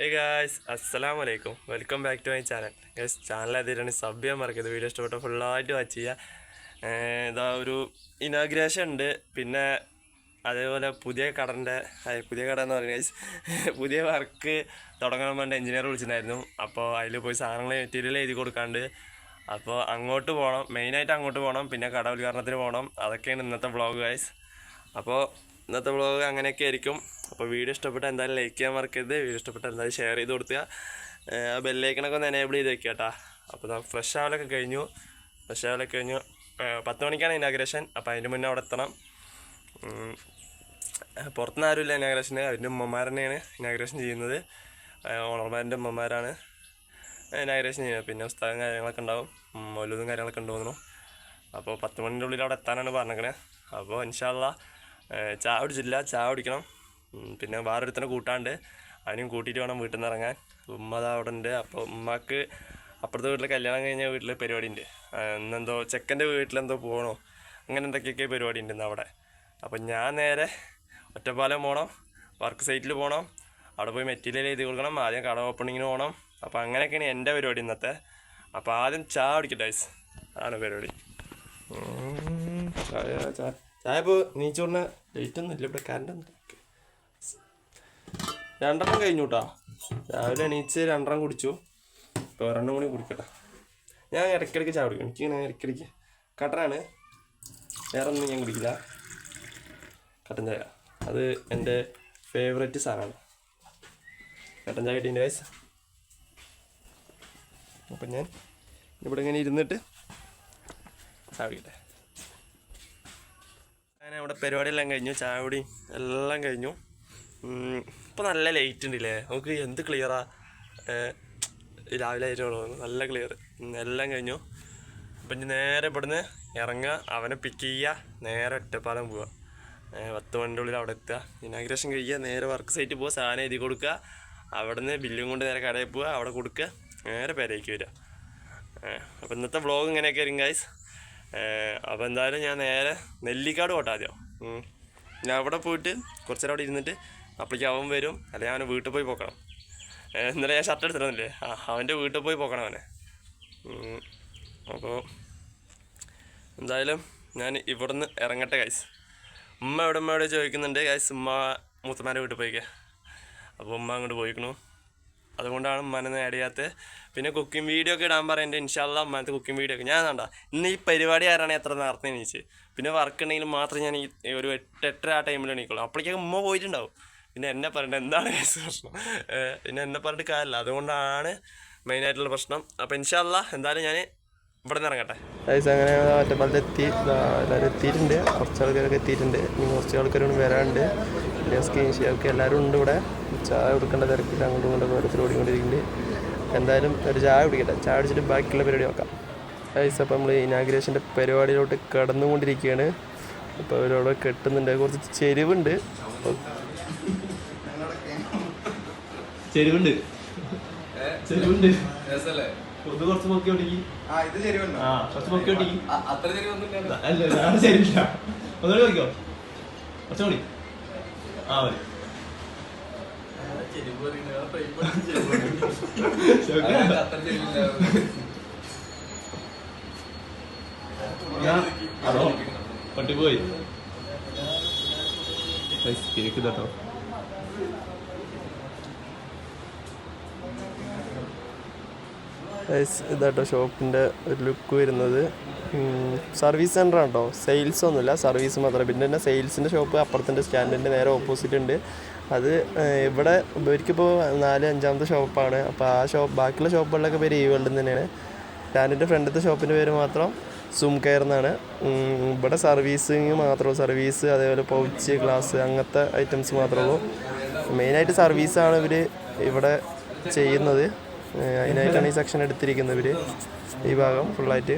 ഹേ guys അസ്സലാം വലൈക്കും welcome back to my channel guys channel അതിലാണ് സബ് ചെയ്യാൻ മറക്കരുത് വീഡിയോ ഇഷ്ടപ്പെട്ട ഫുള്ളായിട്ട് വാച്ച് ചെയ്യുക. ഇതാ ഒരു ഇനാഗ്രേഷൻ ഉണ്ട്. പിന്നെ അതേപോലെ പുതിയ കടന്റെ പുതിയ കട എന്ന് പറയുന്നത് ഗൈസ് പുതിയ വർക്ക് തുടങ്ങാൻ വേണ്ടി എഞ്ചിനീയർ വിളിച്ചിട്ടുണ്ടായിരുന്നു. അപ്പോൾ അതിൽ പോയി സാധനങ്ങൾ മെറ്റീരിയൽ എഴുതി കൊടുക്കാണ്ട്. അപ്പോൾ അങ്ങോട്ട് പോകണം. മെയിനായിട്ട് അങ്ങോട്ട് പോകണം. പിന്നെ കട ഉദ്ഘാടനത്തിന് പോകണം. അതൊക്കെയാണ് ഇന്നത്തെ വ്ളോഗ് ഗൈസ് അപ്പോൾ ഇന്നത്തെ വ്ളോഗ് അങ്ങനെയൊക്കെ ആയിരിക്കും. അപ്പോൾ വീഡിയോ ഇഷ്ടപ്പെട്ട എന്തായാലും ലൈക്ക് ചെയ്യാൻ മറക്കരുത്. വീഡിയോ ഇഷ്ടപ്പെട്ട എന്തായാലും ഷെയർ ചെയ്ത് കൊടുക്കുക. ആ ബെല്ലൈക്കണൊക്കെ ഒന്ന് എനേബിൾ ചെയ്ത് വെക്കുക കേട്ടോ അപ്പോൾ ഫ്രഷ് ആവലൊക്കെ കഴിഞ്ഞു. ഫ്രഷ് ആവലൊക്കെ കഴിഞ്ഞു. പത്ത് മണിക്കാണ് ഇനാഗ്രേഷൻ അപ്പോൾ അതിന്റെ മുന്നേ അവിടെ എത്തണം. പുറത്തുനിന്ന് ആരുമില്ല ഇനാഗ്രേഷന് അവരുടെ ഉമ്മമാർ തന്നെയാണ് ഇനാഗ്രേഷൻ ചെയ്യുന്നത്. ഓണർമാരുടെ ഉമ്മമാരാണ് ഇനാഗ്രേഷൻ ചെയ്യുന്നത്. പിന്നെ പുസ്തകം കാര്യങ്ങളൊക്കെ ഉണ്ടാവും. മൗലൂതും കാര്യങ്ങളൊക്കെ ഉണ്ടാവുന്നു അപ്പോൾ പത്ത് മണിന്റെ ഉള്ളിൽ അവിടെ എത്താനാണ് പറഞ്ഞേക്കണേ. അപ്പോൾ ഇൻഷാല്ല ചായ കുടിച്ചില്ല ചായ പിന്നെ വേറൊരുത്തനെ കൂട്ടാണ്ട് അതിനും കൂട്ടിയിട്ട് വേണം വീട്ടിൽ നിന്ന് ഇറങ്ങാൻ. ഉമ്മ അതാ അവിടെ ഉണ്ട്. അപ്പോൾ ഉമ്മക്ക് അപ്പുറത്തെ വീട്ടിൽ കല്യാണം കഴിഞ്ഞ വീട്ടിൽ പരിപാടി ഉണ്ട് ഇന്നെന്തോ ചെക്കന്റെ വീട്ടിലെന്തോ പോകണോ അങ്ങനെ എന്തൊക്കെയൊക്കെ പരിപാടി ഉണ്ട് അവിടെ. അപ്പം ഞാൻ നേരെ ഒറ്റപ്പാലം പോകണം വർക്ക് സൈറ്റിൽ പോകണം അവിടെ പോയി മെറ്റീരിയൽ എഴുതി കൊടുക്കണം. ആദ്യം കട ഓപ്പണിങ്ങിന് പോകണം അപ്പോൾ അങ്ങനെയൊക്കെയാണ് എന്റെ പരിപാടി ഇന്നത്തെ. അപ്പോൾ ആദ്യം ചായ കുടിക്കട്ടെ ആണ് പരിപാടി. ചായ ചായ. ചായ ഇപ്പോൾ ലൈറ്റ് ഒന്നും ഇല്ല ഇവിടെ കറണ്ട് രണ്ടെണ്ണം കഴിഞ്ഞു കേട്ടോ രാവിലെ എണീച്ച് രണ്ടെണ്ണം കുടിച്ചു. ഇപ്പോൾ ഒരെണ്ണം കൂടി കുടിക്കട്ടെ. ഞാൻ ഇടയ്ക്കിടയ്ക്ക് ചായ കുടിക്കും. എനിക്കിങ്ങനെ ഇടയ്ക്കിടയ്ക്ക് കട്ടനാണ് വേറെ ഒന്നും ഞാൻ കുടിക്കില്ല. കട്ടൻ ചായ. അത് എന്റെ ഫേവറേറ്റ് സാധനമാണ് കട്ടൻ ചായ കിട്ടിന്റെ വയസ്സ് അപ്പം ഞാൻ ഇവിടെ ഇങ്ങനെ ഇരുന്നിട്ട് ചായ കുടിക്കട്ടെ. അവിടെ പരിപാടിയെല്ലാം കഴിഞ്ഞു ചായ കുടി എല്ലാം കഴിഞ്ഞു. ഇപ്പോൾ നല്ല ലൈറ്റ് ഉണ്ടല്ലേ? നമുക്ക് എന്ത് ക്ലിയറാ രാവിലെ ആയിട്ടുള്ളൂ നല്ല ക്ലിയർ എല്ലാം കഴിഞ്ഞു. അപ്പം ഇനി നേരെ ഇവിടുന്ന് ഇറങ്ങുക. അവനെ പിക്ക് ചെയ്യുക. നേരെ ഒറ്റപ്പാലം പോവുക. പത്ത് മണിന്റെ ഉള്ളിൽ അവിടെ എത്തുക. ഇനാഗ്രേഷൻ കഴിയുക. നേരെ വർക്ക് സൈറ്റിൽ പോവുക. സാധനം എഴുതി കൊടുക്കുക. അവിടുന്ന് ബില്ലും കൊണ്ട് നേരെ കടയിൽ പോവുക. അവിടെ കൊടുക്കുക. നേരെ പേരേക്ക് വരിക. അപ്പം ഇന്നത്തെ വ്ളോഗ് ഇങ്ങനെയൊക്കെ ആയിരിക്കും ഗൈസ് അപ്പോൾ എന്തായാലും ഞാൻ നേരെ നെല്ലിക്കാട് പോട്ടെ ആദ്യം. ഞാൻ അവിടെ പോയിട്ട് കുറച്ച് നേരം അവിടെ ഇരുന്നിട്ട് അപ്പോഴേക്ക് അവൻ വരും. അല്ലെങ്കിൽ അവനെ വീട്ടിൽ പോയി പോക്കണം. എന്നാലും ഞാൻ ഷർട്ട് എടുത്തിരുന്നില്ലേ? ആ അവന്റെ വീട്ടിൽ പോയി പോക്കണം അവനെ. അപ്പോൾ എന്തായാലും ഞാൻ ഇവിടുന്ന് ഇറങ്ങട്ടെ ഗൈസ് ഉമ്മ എവിടെ ഉമ്മ എവിടെ ചോദിക്കുന്നുണ്ട് ഗൈസ് ഉമ്മ മൂത്തമാരെ വീട്ടിൽ പോയിക്കേ. അപ്പോൾ ഉമ്മ അങ്ങോട്ട് പോയിക്കണു. അതുകൊണ്ടാണ് ഉമ്മാനെ ആഡ് ചെയ്യാത്തത്. പിന്നെ കുക്കിംഗ് വീഡിയോ ഒക്കെ ഇടാൻ പറയുന്നുണ്ട് ഇൻഷാല്ല ഉമ്മാനത്തെ കുക്കിംഗ് വീഡിയോ ഒക്കെ. ഞാൻ കണ്ട ഇന്ന് ഈ പരിപാടി ആരാണ് എത്ര നേരത്തെ എണീച്ച്? പിന്നെ വർക്ക് ഉണ്ടെങ്കിൽ മാത്രം ഞാൻ ഈ ഒരു എട്ട് എട്ടര ആ ടൈമിൽ എണീക്കുള്ളൂ. അപ്പോഴേക്കും ഉമ്മ പോയിട്ടുണ്ടാവും. പിന്നെ എന്നെ പറഞ്ഞിട്ട് എന്താണ് പ്രശ്നം? പിന്നെ എന്നെ പറഞ്ഞിട്ട് കാര്യമില്ല. അതുകൊണ്ടാണ് മെയിനായിട്ടുള്ള പ്രശ്നം. അപ്പോൾ ഇൻഷാല്ല എന്തായാലും ഞാൻ ഇവിടെ നിന്ന് ഇറങ്ങട്ടെ. ഗൈസ് അങ്ങനെ ഒറ്റപ്പാലത്ത് എത്തി. എല്ലാവരും എത്തിയിട്ടുണ്ട്. കുറച്ച് ആൾക്കാരൊക്കെ എത്തിയിട്ടുണ്ട്. ഇനി കുറച്ച് ആൾക്കാരും വരാനുണ്ട്. സ്ക്രീൻ ഷെയർ ഒക്കെ എല്ലാവരും ഉണ്ട് ഇവിടെ. ചായ കൊടുക്കേണ്ട തിരക്കിൽ അങ്ങോട്ടും ഇങ്ങോട്ടും ഓരോരുത്തർ ഓടിക്കൊണ്ടിരിക്കുന്നുണ്ട്. എന്തായാലും ഒരു ചായ കുടിക്കട്ടെ. ചായ കുടിച്ചിട്ട് ബാക്കിയുള്ള പരിപാടി നോക്കാം. ഗൈസ് അപ്പോൾ നമ്മൾ ഇനാഗ്രേഷന്റെ പരിപാടിയിലോട്ട് കടന്നുകൊണ്ടിരിക്കുകയാണ്. അപ്പോൾ അവരവിടെ കെട്ടുന്നുണ്ട്. കുറച്ച് ചെരുവുണ്ട്. അപ്പോൾ ചെരുവുണ്ട്. ചെരുവുണ്ട്. കുറച്ച് ശരിയുണ്ടോ ആ കുറച്ച് പൊക്കി ഓടിക്കി അത്ര ശരിയൊന്നുമില്ല അല്ല അത് ഒന്നുകൂടി നോക്കിയോ കുറച്ചും കൂടി. ആ മതി. അതോ പട്ടി പോയി. കേക്ക് കേട്ടോ ഇതാട്ടോ ഷോപ്പിന്റെ ഒരു ലുക്ക് വരുന്നത്. സർവീസ് സെന്റർ ആണോ? സെയിൽസ് ഒന്നുമില്ല. സർവീസ് മാത്രമേ പിന്നെ തന്നെ സെയിൽസിന്റെ ഷോപ്പ് അപ്പുറത്തിന്റെ സ്റ്റാൻഡിന്റെ നേരെ ഓപ്പോസിറ്റ് ഉണ്ട്. അത് ഇവിടെ ഇവർക്കിപ്പോൾ നാല് അഞ്ചാമത്തെ ഷോപ്പാണ്. അപ്പോൾ ആ ഷോപ്പ് ബാക്കിയുള്ള ഷോപ്പുകളിലൊക്കെ പേര് ഈ വേൾഡിൽ തന്നെയാണ്. ഞാനെന്റെ ഫ്രണ്ടത്തെ ഷോപ്പിന്റെ പേര് മാത്രം സും കെയർ എന്നാണ്. ഇവിടെ സർവീസിങ് മാത്രമേ സർവീസ് അതേപോലെ പൗച്ച് ഗ്ലാസ് അങ്ങനത്തെ ഐറ്റംസ് മാത്രമേ ഉള്ളൂ. മെയിനായിട്ട് സർവീസാണ് ഇവർ ഇവിടെ ചെയ്യുന്നത്. അതിനായിട്ടാണ് ഈ സെക്ഷൻ എടുത്തിരിക്കുന്നത് ഇവർ ഈ ഭാഗം ഫുള്ളായിട്ട്.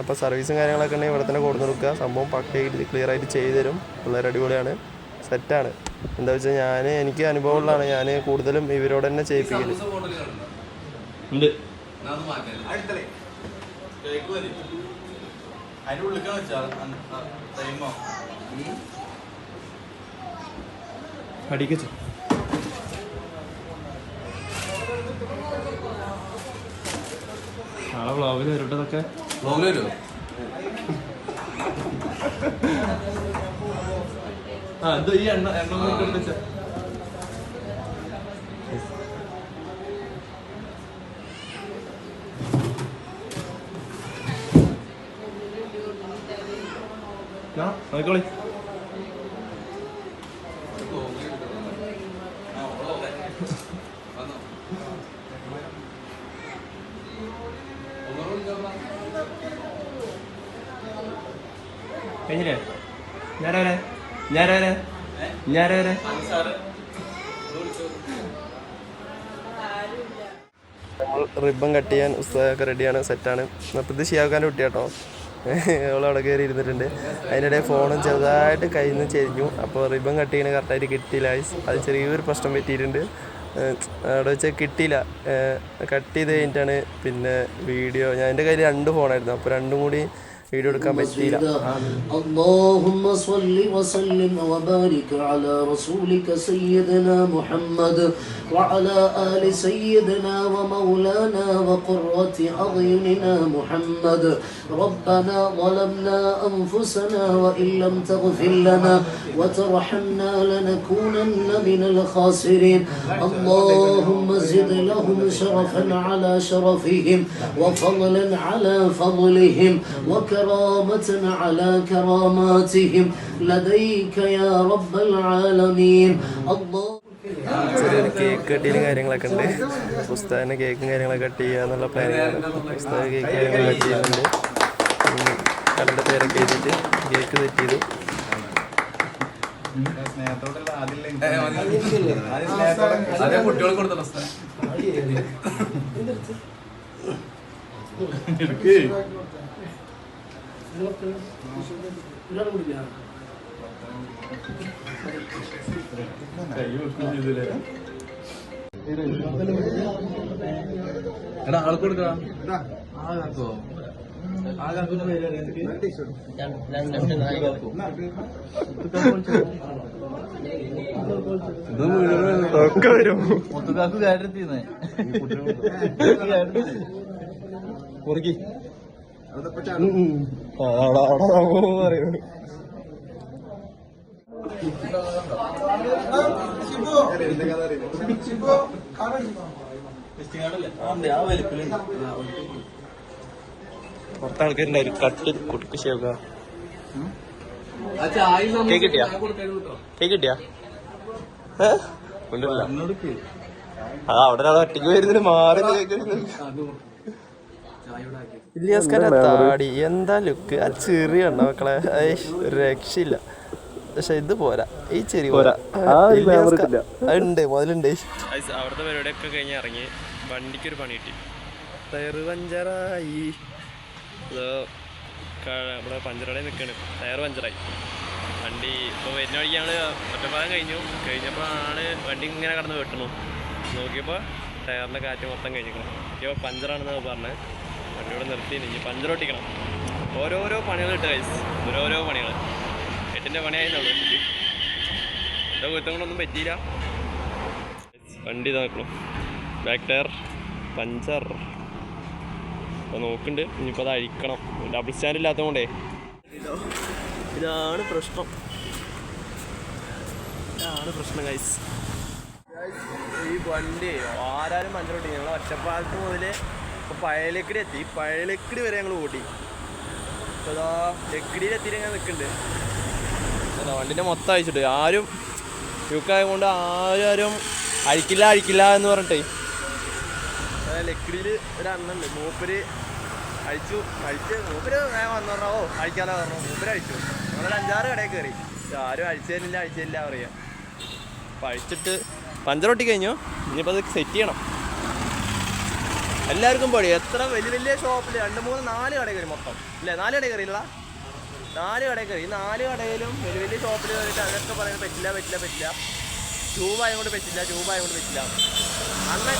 അപ്പോൾ സർവീസും കാര്യങ്ങളൊക്കെ ഉണ്ടെങ്കിൽ ഇവിടെ തന്നെ കൊടുത്തു കൊടുക്കുക. സംഭവം പക്കയായിട്ട് ക്ലിയർ ആയിട്ട് ചെയ്തു തരും പിള്ളേർ അടിപൊളിയാണ്. സെറ്റാണ് എന്താ വെച്ചാൽ ഞാൻ എനിക്ക് അനുഭവമുള്ളതാണ് ഞാൻ കൂടുതലും ഇവരോട് തന്നെ ചെയ്യിപ്പിക്കുന്നത് ഉണ്ട്. അടിക്കച്ചു നാളെ വ്ളോഗിൽ വ്ളോഗിൽ വരുമോ ഇത് ഈ എണ്ണ എണ്ണ. ആ, നോക്കിക്കോളി. കഴിഞ്ഞില്ലേ? ഞാനാരെ? ഞാനാരെ? ഞാനാരെ റിബൺ കട്ട് ചെയ്യാൻ ഉസ്താദൊക്കെ റെഡിയാണ് സെറ്റാണ്. അപ്പോൾ ഇത് ഷിയാക്കാന്റെ കുട്ടി കേട്ടോ അവളവിടെ കയറി ഇരുന്നിട്ടുണ്ട്. അതിനിടെ ഫോണും ചെറുതായിട്ട് കയ്യിൽ നിന്ന് ചെരിഞ്ഞു. അപ്പോൾ റിബൺ കട്ട് ചെയ്യണ കറക്റ്റായിട്ട് കിട്ടിയില്ല. അത് ചെറിയൊരു പ്രശ്നം പറ്റിയിട്ടുണ്ട്. അവിടെ വെച്ചാൽ കിട്ടിയില്ല. കട്ട് ചെയ്ത് കഴിഞ്ഞിട്ടാണ് പിന്നെ വീഡിയോ ഞാൻ എന്റെ കയ്യിൽ രണ്ട് ഫോണായിരുന്നു അപ്പോൾ രണ്ടും കൂടി വീഡിയോ എടുക്കാൻ പറ്റിയില്ല اللهم صل وسلم وبارك على رسولك سيدنا محمد وعلى آل سيدنا ومولانا وقرة أعيننا محمد ربنا ظلمنا أنفسنا وإن لم تغفر لنا وترحمنا لنكونن من الخاسرين اللهم زد لهم شرفا على شرفهم وفضلا على فضلهم وكرامة على كراماتهم لديك يا رب العالمين الله ചെറിയൊരു കേക്ക് കട്ടിയിലും കാര്യങ്ങളൊക്കെ ഉണ്ട് പുസ്തകത്തിന് കേക്കും കാര്യങ്ങളൊക്കെ കട്ട് ചെയ്യുക എന്നുള്ള പ്ലാനിങ്ങാണ് പുസ്തക കേക്ക് കാര്യങ്ങൾ കട്ട് ചെയ്യുന്നുണ്ട് കടൻ്റെ പേരൊക്കെ എഴുതിയിട്ട് കേക്ക് സെറ്റ് ചെയ്തു അതേ കുട്ടികൾക്ക് കൊടുത്ത പ്രശ്നം എടാ ആൾക്ക് കൊടുക്കടാ. ആകാക്കോ ആകാക്കുന്ന പേര് ഒക്കെ വരും. മുത്തുകാക്ക് കയറ്റത്തിന്ന് പറയൂ ആൾക്കാരുണ്ടായി ആൾക്കാരുണ്ടായിരുന്നു കട്ട് കുടുക്ക് ശേഖ. കേക്ക് കിട്ടിയാ? കേക്ക് കിട്ടിയാ. ആ അവിടെ ഒരാൾ ഒറ്റയ്ക്ക് വരുന്നതിന് മാറി കേക്ക് വരുന്നുണ്ട്. ഇല്ലിയാസ്കാരെ താടി. എന്താ ലുക്ക് ആ ചെറിയ ഉണ്ടോ മക്കളെ. ഒരു രക്ഷയില്ല. പക്ഷെ ഇത് പോരാ. ഈ ചെറിയ പോരാ. ഉണ്ട്. മുതലുണ്ട്. അവിടുത്തെ പരിപാടിയൊക്കെ കഴിഞ്ഞ് ഇറങ്ങി. വണ്ടിക്കൊരു പണി കിട്ടി. ടയർ പഞ്ചറായി. ഇവിടെ പഞ്ചറടെ നിൽക്കാണ് ടയർ പഞ്ചറായി. വണ്ടി ഇപ്പോൾ വരുന്ന വഴിക്ക് ഞങ്ങൾ ഒറ്റപ്പാലം കഴിഞ്ഞു. കഴിഞ്ഞപ്പോഴാണ് വണ്ടി ഇങ്ങനെ കടന്ന് വെട്ടണു. നോക്കിയപ്പോൾ ടയറിന്റെ കാറ്റ് മൊത്തം കഴിഞ്ഞിരിക്കണം. ഇപ്പോൾ പഞ്ചറാണെന്നാണ് പറഞ്ഞത്. വണ്ടി ഇവിടെ നിർത്തി ഇനി പഞ്ചർ ഒട്ടിക്കണം ഓരോരോ പണികൾ ഇട്ട് കഴിച്ച് ഓരോരോ പണികൾ എട്ടിന്റെ പണിയായിരുന്നുള്ളൂ എന്റെ കുറ്റം കൊണ്ടൊന്നും പറ്റിയില്ല. വണ്ടി നോക്കണം. Back tyre puncture. അപ്പോൾ നോക്കുന്നുണ്ട്. ഇനിയിപ്പോൾ അത് അഴിക്കണം. ഡബിൾ സ്റ്റാൻഡ് ഇല്ലാത്തതുകൊണ്ടേ. ഇതാണ് പ്രശ്നം. ഇതാണ് പ്രശ്നം ഗൈസ് ഈ വണ്ടി ആരാരും ഒട്ടിക്കും ഞങ്ങൾ ഒറ്റപ്പാലത്ത് മുതൽ ഇപ്പോൾ പഴയലക്കിടി എത്തി. പഴയലക്കിടി വരെ ഞങ്ങൾ ഓടി. അപ്പോൾ ഇതാ ലക്കിടിയിൽ എത്തിയിട്ട് ഞാൻ നിൽക്കുന്നുണ്ട് വണ്ടിന്റെ മൊത്തം അയച്ചിട്ട് ആരും യുക്കായതുകൊണ്ട് ആരും അഴിക്കില്ല അഴിക്കില്ല എന്ന് പറഞ്ഞിട്ടേ. ലക്കിടിയിൽ ഒരു അണ്ണുണ്ട്. മൂപ്പര് അഴിച്ചു. അഴിച്ച് മൂപ്പര് ഞാൻ വന്നു പറഞ്ഞോ ഓ പറഞ്ഞു മൂപ്പര് അഴിച്ചു. ഞങ്ങളൊരു അഞ്ചാറ് കടയിൽ കയറി ആരും അഴിച്ചതിനില്ല അഴിച്ചതിനില്ല പറയാ. അപ്പം അഴിച്ചിട്ട് പഞ്ചറൊട്ടി കഴിഞ്ഞു ഇനിയിപ്പോൾ അത് സെറ്റ് ചെയ്യണം. എല്ലാവർക്കും പടി. എത്ര വലിയ വലിയ ഷോപ്പിൽ രണ്ട് മൂന്ന് നാല് കട കയറി മൊത്തം? ഇല്ലേ? നാല് കട കയറിയില്ല നാല് കട കയറി ഈ നാല് കടയിലും വലിയ വലിയ ഷോപ്പിൽ കയറിയിട്ട് അതൊക്കെ പറയുന്നത് പറ്റില്ല പറ്റില്ല പറ്റില്ല. ട്യൂബായത് കൊണ്ട് പറ്റില്ല ട്യൂബായത് കൊണ്ട് പറ്റില്ല. അന്ന്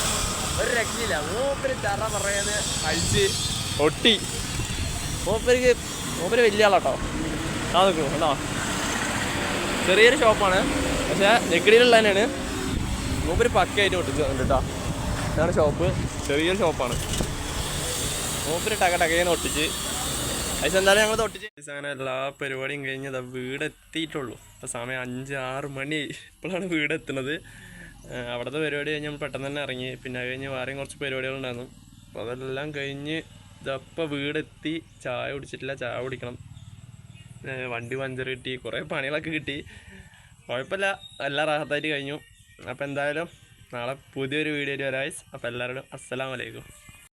ഒരു രക്ഷയില്ല. മൂപ്പര് ചറ പറയുന്നത് അഴിച്ച് ഒട്ടി മൂപ്പർക്ക് മൂപ്പര് വലിയ ആളാട്ടോ ആ നോക്കൂ കേട്ടോ ചെറിയൊരു ഷോപ്പാണ് പക്ഷേ നെക്കിടിയിലുള്ള തന്നെയാണ് മൂപ്പര് പക്കയായിട്ട് ഒട്ടിച്ച് കേട്ടോ ഇതാണ് ഷോപ്പ് ചെറിയൊരു ഷോപ്പാണ് മൂപ്പര് ടക ടകയെന്ന് ഒട്ടിച്ച്. അതിന് എന്തായാലും ഞങ്ങൾ തൊട്ടിച്ച് അങ്ങനെ എല്ലാ പരിപാടിയും കഴിഞ്ഞ് ദാ വീട് എത്തിയിട്ടുള്ളൂ ഇപ്പോൾ സമയം അഞ്ച് ആറ് മണി. ഇപ്പോഴാണ് വീട് എത്തുന്നത് അവിടുത്തെ പരിപാടി കഴിഞ്ഞ് നമ്മൾ പെട്ടെന്ന് തന്നെ ഇറങ്ങി. പിന്നെ അത് കഴിഞ്ഞ് വേറെയും കുറച്ച് പരിപാടികളുണ്ടായിരുന്നു അപ്പോൾ അതെല്ലാം കഴിഞ്ഞ് ഇതപ്പോൾ വീടെത്തി. ചായ കുടിച്ചിട്ടില്ല. ചായ കുടിക്കണം. വണ്ടി പഞ്ചർ കിട്ടി. കുറേ പണികളൊക്കെ കിട്ടി. കുഴപ്പമില്ല. എല്ലാം റാഹത്തായിട്ട് കഴിഞ്ഞു. അപ്പോൾ എന്തായാലും നാളെ പുതിയൊരു വീഡിയോ വരാം അപ്പോൾ എല്ലാവരോടും അസ്സലാമലൈക്കും